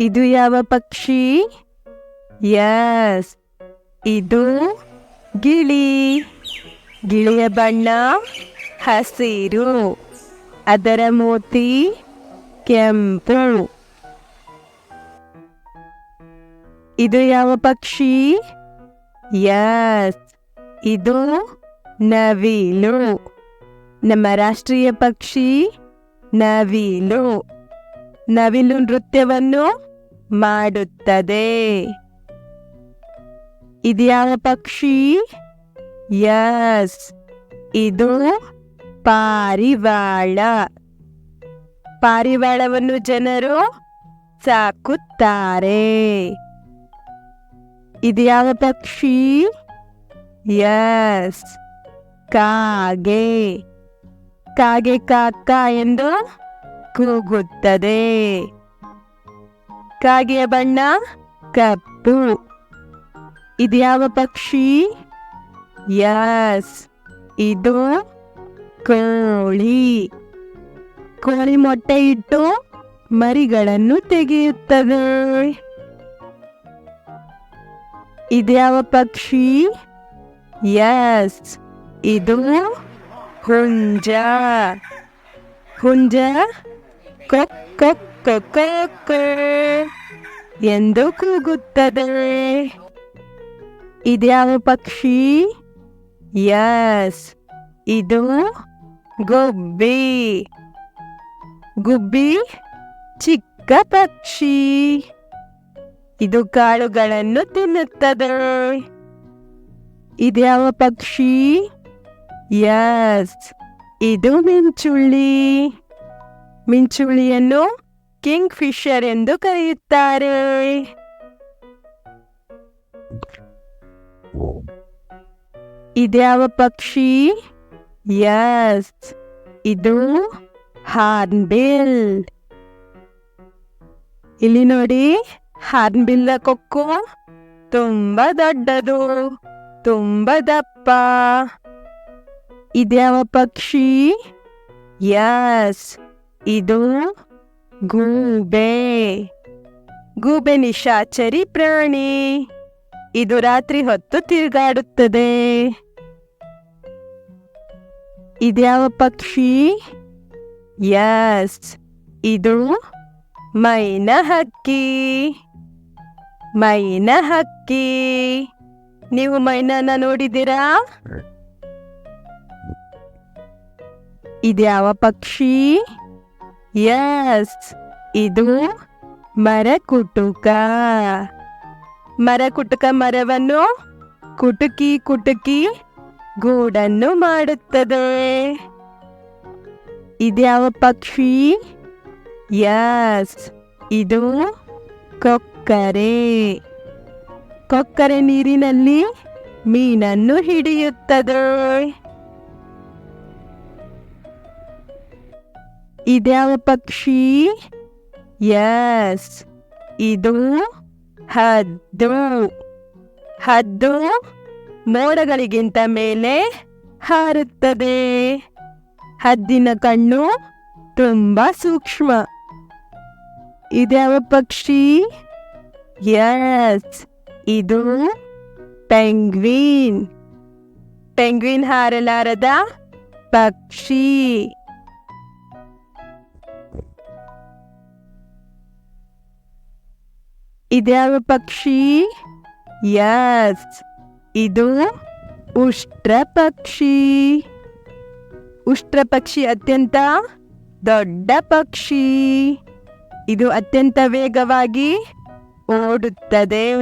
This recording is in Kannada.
ಇದು ಯಾವ ಪಕ್ಷಿ? ಯಸ್ ಇದು ಗಿಳಿ. ಗಿಳಿಯ ಬಣ್ಣ ಹಸಿರು. ಅದರ ಮೋತಿ ಕೆಂಪು. ಇದು ಯಾವ ಪಕ್ಷಿ? ಯಸ್ ಇದು ನವಿಲು. ನಮ್ಮ ರಾಷ್ಟ್ರೀಯ ಪಕ್ಷಿ ನವಿಲು. ನವಿಲು ನೃತ್ಯವನ್ನು ಮಾಡುತ್ತದೆ. ಇದ್ಯಾವ ಪಕ್ಷಿ? ಯಸ್. ಇದು ಪಾರಿವಾಳ. ಪಾರಿವಾಳವನ್ನು ಜನರು ಸಾಕುತ್ತಾರೆ. ಇದ್ಯಾವ ಪಕ್ಷಿ? ಯಸ್. ಕಾಗೆ. ಕಾಗೆ ಕಾಕ ಎಂದು ಕೂಗುತ್ತದೆ ಕಾಗೆಯ ಬಣ್ಣ ಕಪ್ಪು. ಇದ್ಯಾವ ಪಕ್ಷಿ? ಯಸ್, ಇದು ಕೋಳಿ. ಕೋಳಿ ಮೊಟ್ಟೆ ಇಟ್ಟು ಮರಿಗಳನ್ನು ತೆಗೆಯುತ್ತದೆ. ಇದ್ಯಾವ ಪಕ್ಷಿ? ಯಸ್, ಇದು ಹುಂಜ. ಹುಂಜ ಕೊಕ್ ಕೊಕ್ ಕೊಕ್ ಕೊಕ್ ಎಂದು ಕೂಗುತ್ತದೆ ಇದ್ಯಾವ ಪಕ್ಷಿ ಯಸ್ ಇದು ಗುಬ್ಬಿ ಗುಬ್ಬಿ ಚಿಕ್ಕ ಪಕ್ಷಿ ಇದು ಕಾಳುಗಳನ್ನು ತಿನ್ನುತ್ತದೆ ಇದ್ಯಾವ ಪಕ್ಷಿ ಯಸ್ ಇದು ಮಿಂಚುಳ್ಳಿ ಮಿಂಚುಳ್ಳಿಯನ್ನು ಕಿಂಗ್ ಫಿಶರ್ ಎಂದು ಕರೆಯುತ್ತಾರೆ. ಇದ್ಯಾವ ಪಕ್ಷಿ? ಯಸ್ ಇದು ಹಾರ್ನ್ಬಿಲ್. ಇಲ್ಲಿ ನೋಡಿ ಹಾರ್ನ್ಬಿಲ್ಲ ಕೊಕ್ಕು ತುಂಬಾ ದೊಡ್ಡದು, ತುಂಬಾ ದಪ್ಪ. ಇದ್ಯಾವ ಪಕ್ಷಿ? ಯಸ್ ಇದು ಗೂಬೆ. ಗೂಬೆ ನಿಶಾಚರಿ ಪ್ರಾಣಿ. ಇದು ರಾತ್ರಿ ಹೊತ್ತು ತಿರುಗಾಡುತ್ತದೆ. ಇದ್ಯಾವ ಪಕ್ಷಿ? ಯಸ್, ಇದು ಮೈನ ಹಕ್ಕಿ. ಮೈನ ಹಕ್ಕಿ. ನೀವು ಮೈನನ್ನ ನೋಡಿದ್ದೀರಾ? ಇದ್ಯಾವ ಪಕ್ಷಿ? ಯಸ್ ಇದು ಮರಕುಟುಕ. ಮರಕುಟುಕ ಮರ ಕುಟುಕ ಮರವನ್ನು ಕುಟುಕಿ ಕುಟುಕಿ ಗೂಡನ್ನು ಮಾಡುತ್ತದೆ. ಇದ್ಯಾವ ಪಕ್ಷಿ? ಯಸ್ ಇದು ಕೊಕ್ಕರೆ. ಕೊಕ್ಕರೆ ನೀರಿನಲ್ಲಿ ಮೀನನ್ನು ಹಿಡಿಯುತ್ತದೆ. ಇದ್ಯಾವ ಪಕ್ಷಿ? ಎಸ್ ಇದು ಹದ್ದು. ಹದ್ದು ಮೋಡಗಳಿಗಿಂತ ಮೇಲೆ ಹಾರುತ್ತದೆ. ಹದ್ದಿನ ಕಣ್ಣು ತುಂಬ ಸೂಕ್ಷ್ಮ. ಇದ್ಯಾವ ಪಕ್ಷಿ? ಎಸ್ ಇದು ಪೆಂಗ್ವಿನ್. ಪೆಂಗ್ವಿನ್ ಹಾರಲಾರದ ಪಕ್ಷಿ. ಇದ್ಯಾವ ಪಕ್ಷಿ? ಯಸ್ ಇದು ಉಷ್ಟ್ರ ಪಕ್ಷಿ. ಉಷ್ಟ್ರ ಪಕ್ಷಿ ಅತ್ಯಂತ ದೊಡ್ಡ ಪಕ್ಷಿ. ಇದು ಅತ್ಯಂತ ವೇಗವಾಗಿ ಓಡುತ್ತದೆ.